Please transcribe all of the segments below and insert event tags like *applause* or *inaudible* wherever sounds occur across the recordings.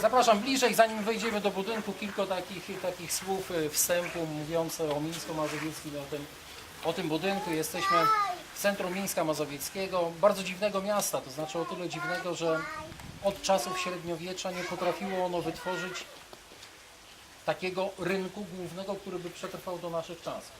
Zapraszam bliżej, zanim wejdziemy do budynku, kilka takich, takich słów y, wstępu mówiące o Mińsku Mazowieckim, o tym, o tym budynku. Jesteśmy w centrum Mińska Mazowieckiego, bardzo dziwnego miasta, to znaczy o tyle dziwnego, że od czasów średniowiecza nie potrafiło ono wytworzyć takiego rynku głównego, który by przetrwał do naszych czasów.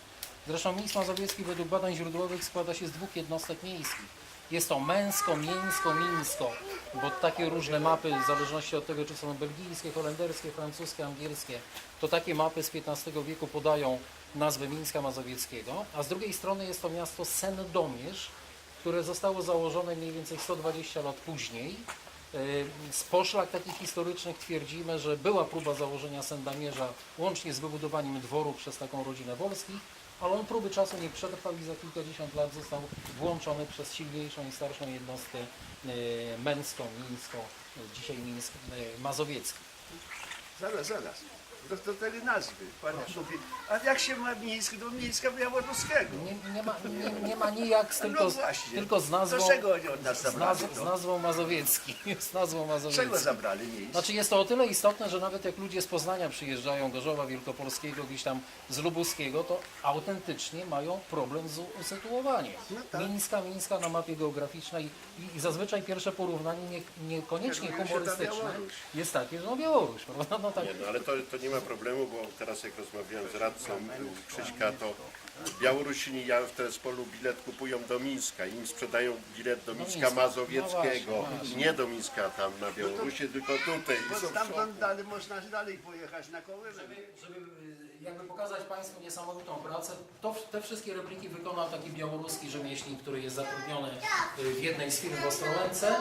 Zresztą Mińsk Mazowiecki według badań źródłowych składa się z dwóch jednostek miejskich. Jest to męsko, mińsko, mińsko, bo takie różne mapy, w zależności od tego, czy są belgijskie, holenderskie, francuskie, angielskie, to takie mapy z XV wieku podają nazwę Mińska Mazowieckiego, a z drugiej strony jest to miasto Sendomierz, które zostało założone mniej więcej 120 lat później. Y, Z poszlak takich historycznych twierdzimy, że była próba założenia Sendamierza łącznie z wybudowaniem dworu przez taką rodzinę Wolskich, ale on próby czasu nie przetrwał i za kilkadziesiąt lat został włączony przez silniejszą i starszą jednostkę y, męską, mińską, y, dzisiaj Mińsk Mazowiecki. Zaraz, zaraz. Do, do tej nazwy. Pan mówi, a jak się ma Mińsk do Mińska Białoruskiego? Nie, nie, ma, nie, nie ma nijak, z- tylko, no z- właśnie. tylko z nazwą, czego oni od nas z, zabrali? nazw, z to? nazwą Mazowiecki. *laughs* Z nazwą Mazowiecki. Czego zabrali Mińsk? Znaczy jest to o tyle istotne, że nawet jak ludzie z Poznania przyjeżdżają, Gorzowa Wielkopolskiego, gdzieś tam z Lubuskiego, to autentycznie mają problem z usytuowaniem. No tak. Mińska, Mińska na mapie geograficznej i, i zazwyczaj pierwsze porównanie nie, niekoniecznie Kieruje się humorystyczne Białoruś. jest takie, że no Białoruś, prawda? No tak. Nie, no ale to, to nie ma problemu, bo teraz jak rozmawiałem z radcą Krzyśka, to Białorusini ja w Transpolu bilet kupują do Mińska. Im sprzedają bilet do Mińska Mińska. Mazowieckiego. No. Nie do Mińska tam na Białorusi, tylko tutaj. I stamtąd dalej można dalej pojechać na. Żeby pokazać Państwu niesamowitą pracę, to te wszystkie repliki wykonał taki białoruski rzemieślnik, który jest zatrudniony y, w jednej z firm w Ostrołęce.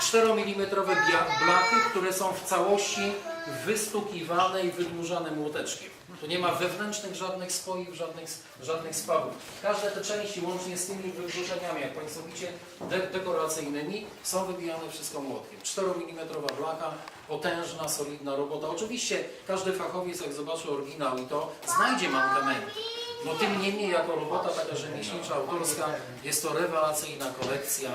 4 mm blachy, które są w całości wystukiwane i wydłużane młoteczkiem. Tu nie ma wewnętrznych żadnych spoiw, żadnych, żadnych spawów. Każde te części, łącznie z tymi wygłuszeniami, jak Państwo widzicie, de dekoracyjnymi, są wybijane wszystko młotkiem. 4 mm blacha, potężna, solidna robota. Oczywiście każdy fachowiec, jak zobaczy oryginał i to, znajdzie mankamenty. No tym niemniej jako robota taka rzemieślnicza, autorska, jest to rewelacyjna kolekcja.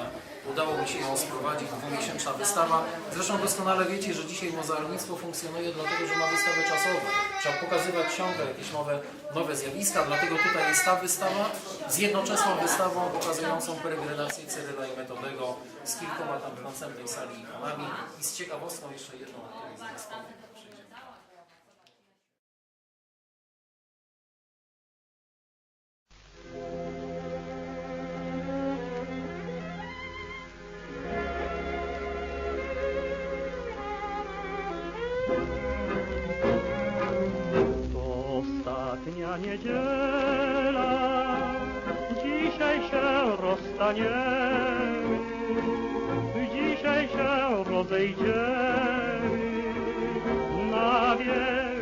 Udało mi się ją sprowadzić, dwumiesięczna wystawa. Zresztą doskonale wiecie, że dzisiaj muzealnictwo funkcjonuje dlatego, że ma wystawy czasowe. Trzeba pokazywać ciągle jakieś nowe, nowe zjawiska, dlatego tutaj jest ta wystawa z jednoczesną wystawą pokazującą peregrinację Cyryla i Metodego z kilkoma tam w sali ikonami i z ciekawostką jeszcze jedną, o której. Niedziela, dzisiaj się rozstaniemy, dzisiaj się rozejdziemy na wieczny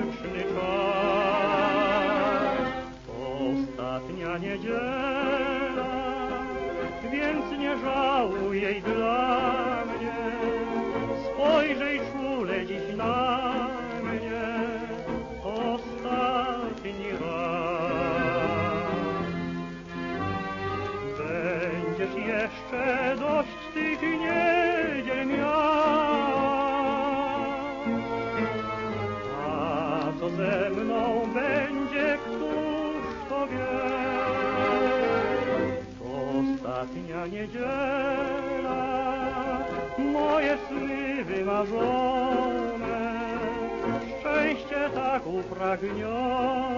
Będziesz jeszcze dość tych niedziel miał, a co ze mną będzie, któż to wie? Ostatnia niedziela, moje sny wymarzone, szczęście tak upragnione,